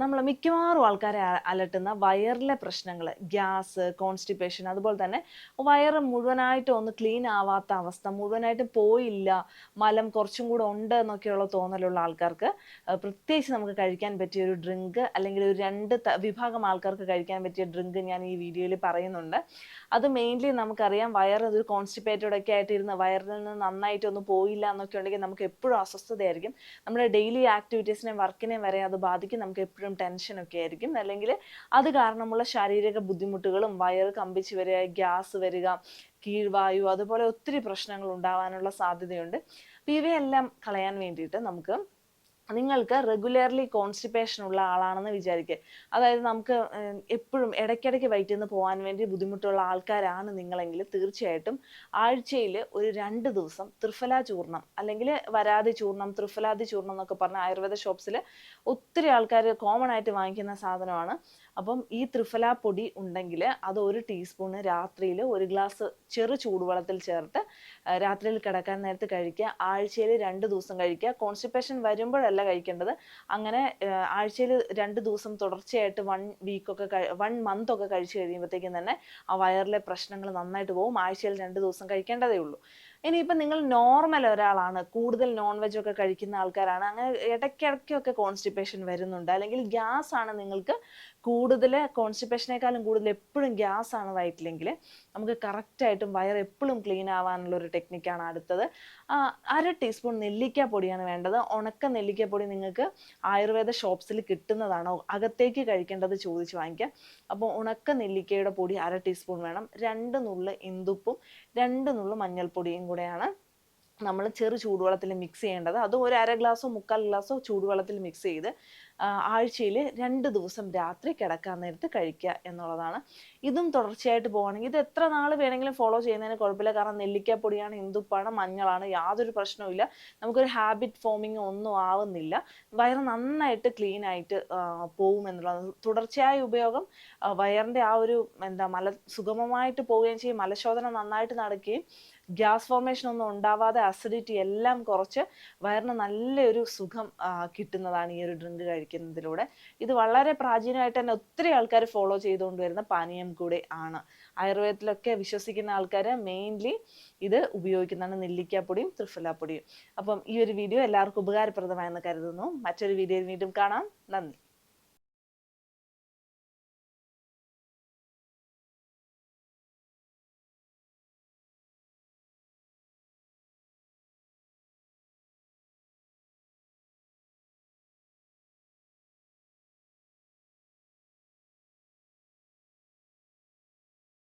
നമ്മൾ മിക്കവാറും ആൾക്കാരെ അലട്ടുന്ന വയറിലെ പ്രശ്നങ്ങൾ ഗ്യാസ് കോൺസ്റ്റിപ്പേഷൻ അതുപോലെ തന്നെ വയറ് മുഴുവനായിട്ട് ഒന്ന് ക്ലീൻ ആവാത്ത അവസ്ഥ മുഴുവനായിട്ട് പോയില്ല മലം കുറച്ചും കൂടെ ഉണ്ട് എന്നൊക്കെയുള്ള തോന്നലുള്ള ആൾക്കാർക്ക് പ്രത്യേകിച്ച് നമുക്ക് കഴിക്കാൻ പറ്റിയ ഒരു ഡ്രിങ്ക് അല്ലെങ്കിൽ ഒരു രണ്ട് വിഭാഗം ആൾക്കാർക്ക് കഴിക്കാൻ പറ്റിയ ഡ്രിങ്ക് ഞാൻ ഈ വീഡിയോയിൽ പറയുന്നുണ്ട്. അത് മെയിൻലി നമുക്കറിയാം വയർ ഒരു കോൺസ്റ്റിപ്പേറ്റഡ് ഒക്കെ ആയിട്ട് ഇരുന്ന് വയറിൽ നിന്ന് നന്നായിട്ട് ഒന്നും പോയില്ല എന്നൊക്കെ ഉണ്ടെങ്കിൽ നമുക്ക് എപ്പോഴും അസ്വസ്ഥതയായിരിക്കും. നമ്മുടെ ഡെയിലി ആക്ടിവിറ്റീസിനെയും വർക്കിനെയും വരെ അത് ബാധിക്കും നമുക്ക് എപ്പോഴും ടെൻഷനൊക്കെ ആയിരിക്കും. അല്ലെങ്കിൽ അത് കാരണമുള്ള ശാരീരിക ബുദ്ധിമുട്ടുകളും വയറ് കമ്പിച്ച് വരിക ഗ്യാസ് വരിക കീഴ്വായു അതുപോലെ ഒത്തിരി പ്രശ്നങ്ങൾ ഉണ്ടാവാനുള്ള സാധ്യതയുണ്ട്. അപ്പോൾ ഇവയെല്ലാം കളയാൻ വേണ്ടിയിട്ട് നമുക്ക് നിങ്ങൾക്ക് റെഗുലർലി കോൺസ്റ്റിപ്പേഷൻ ഉള്ള ആളാണെന്ന് വിചാരിക്കുക അതായത് നമുക്ക് എപ്പോഴും ഇടയ്ക്കിടയ്ക്ക് വയറ്റിൽ നിന്ന് പോകാൻ വേണ്ടി ബുദ്ധിമുട്ടുള്ള ആൾക്കാരാണ് നിങ്ങളെങ്കിൽ തീർച്ചയായിട്ടും ആഴ്ചയിൽ ഒരു രണ്ട് ദിവസം ത്രിഫല ചൂർണം അല്ലെങ്കിൽ വരാതി ചൂർണം ത്രിഫലാതി ചൂർണം എന്നൊക്കെ പറഞ്ഞ ആയുർവേദ ഷോപ്സിൽ ഒത്തിരി ആൾക്കാർ കോമൺ ആയിട്ട് വാങ്ങിക്കുന്ന സാധനമാണ്. അപ്പം ഈ ത്രിഫല പൊടി ഉണ്ടെങ്കിൽ അത് ഒരു ടീസ്പൂണ് രാത്രിയിൽ ഒരു ഗ്ലാസ് ചെറു ചൂടുവെള്ളത്തിൽ ചേർത്ത് രാത്രിയിൽ കിടക്കാൻ നേരത്ത് കഴിക്കുക. ആഴ്ചയിൽ രണ്ട് ദിവസം കഴിക്കുക. കോൺസ്റ്റിപ്പേഷൻ വരുമ്പോഴല്ല കഴിക്കേണ്ടത്. അങ്ങനെ ആഴ്ചയിൽ രണ്ട് ദിവസം തുടർച്ചയായിട്ട് വൺ വീക്കൊക്കെ വൺ മന്ത് ഒക്കെ കഴിച്ചു കഴിയുമ്പോഴത്തേക്കും തന്നെ ആ വയറിലെ പ്രശ്നങ്ങൾ നന്നായിട്ട് പോകും. ആഴ്ചയിൽ രണ്ട് ദിവസം കഴിക്കേണ്ടതേ ഉള്ളൂ. ഇനിയിപ്പം നിങ്ങൾ നോർമൽ ഒരാളാണ്. കൂടുതൽ നോൺ വെജ് ഒക്കെ കഴിക്കുന്ന ആൾക്കാരാണ്. അങ്ങനെ ഇടയ്ക്കിടയ്ക്കൊക്കെ കോൺസ്റ്റിപ്പേഷൻ വരുന്നുണ്ട്. അല്ലെങ്കിൽ ഗ്യാസ് ആണ് നിങ്ങൾക്ക് കൂടുതൽ കോൺസ്റ്റിപ്പേഷനേക്കാളും കൂടുതൽ എപ്പോഴും ഗ്യാസ് ആണ് വയറ്റിലെങ്കിൽ നമുക്ക് കറക്റ്റായിട്ടും വയർ എപ്പോഴും ക്ലീൻ ആവാനുള്ള ഒരു ടെക്നിക്കാണ് അടുത്തത്. അര ടീസ്പൂൺ നെല്ലിക്ക പൊടിയാണ് വേണ്ടത്. ഉണക്ക നെല്ലിക്ക പൊടി നിങ്ങൾക്ക് ആയുർവേദ ഷോപ്സിൽ കിട്ടുന്നതാണോ? അകത്തേക്ക് കഴിക്കേണ്ടത് ചോദിച്ച് വാങ്ങിക്കുക അപ്പോൾ ഉണക്ക നെല്ലിക്കയുടെ പൊടി അര ടീസ്പൂൺ വേണം. രണ്ട് നുള്ള് ഇന്ദുപ്പും രണ്ട് നുള്ള് മഞ്ഞൾപ്പൊടിയും കൂടെയാണ് നമ്മൾ ചെറു ചൂടുവെള്ളത്തിൽ മിക്സ് ചെയ്യേണ്ടത്. അത് ഒരു അര ഗ്ലാസോ മുക്കാൽ ഗ്ലാസോ ചൂടുവെള്ളത്തിൽ മിക്സ് ചെയ്ത് ആഴ്ചയിൽ രണ്ട് ദിവസം രാത്രി കിടക്കാൻ നേരത്ത് കഴിക്കുക എന്നുള്ളതാണ്. ഇതും തുടർച്ചയായിട്ട് പോകണമെങ്കിൽ ഇത് എത്ര നാൾ വേണമെങ്കിലും ഫോളോ ചെയ്യുന്നതിന് കുഴപ്പമില്ല. കാരണം നെല്ലിക്കാപ്പൊടിയാണ് ഇന്ദുപ്പാണ് മഞ്ഞളാണ് യാതൊരു പ്രശ്നവുമില്ല നമുക്കൊരു ഹാബിറ്റ് ഫോമിങ് ഒന്നും ആവുന്നില്ല. വയറ് നന്നായിട്ട് ക്ലീൻ ആയിട്ട് പോകും പോവും എന്നുള്ളത് തുടർച്ചയായ ഉപയോഗം വയറിന്റെ ആ ഒരു എന്താ മല സുഗമമായിട്ട് പോവുകയും ചെയ്യും. മലശോധന നന്നായിട്ട് നടക്കുകയും ഗ്യാസ് ഫോർമേഷൻ ഒന്നും ഉണ്ടാവാതെ അസിഡിറ്റി എല്ലാം കുറച്ച് വയറിന് നല്ലൊരു സുഖം കിട്ടുന്നതാണ് ഈ ഒരു ഡ്രിങ്ക് കഴിക്കുന്നതിലൂടെ. ഇത് വളരെ പ്രാചീനമായിട്ട് തന്നെ ഒത്തിരി ആൾക്കാർ ഫോളോ ചെയ്തുകൊണ്ട് വരുന്ന പാനീയം കൂടെ ആണ്. ആയുർവേദത്തിലൊക്കെ വിശ്വസിക്കുന്ന ആൾക്കാർ മെയിൻലി ഇത് ഉപയോഗിക്കുന്നതാണ് നെല്ലിക്കാപ്പൊടിയും ത്രിഫലാപ്പൊടിയും അപ്പം ഈ ഒരു വീഡിയോ എല്ലാവർക്കും ഉപകാരപ്രദമായെന്ന് കരുതുന്നു. മറ്റൊരു വീഡിയോയിൽ വീണ്ടും കാണാം. നന്ദി.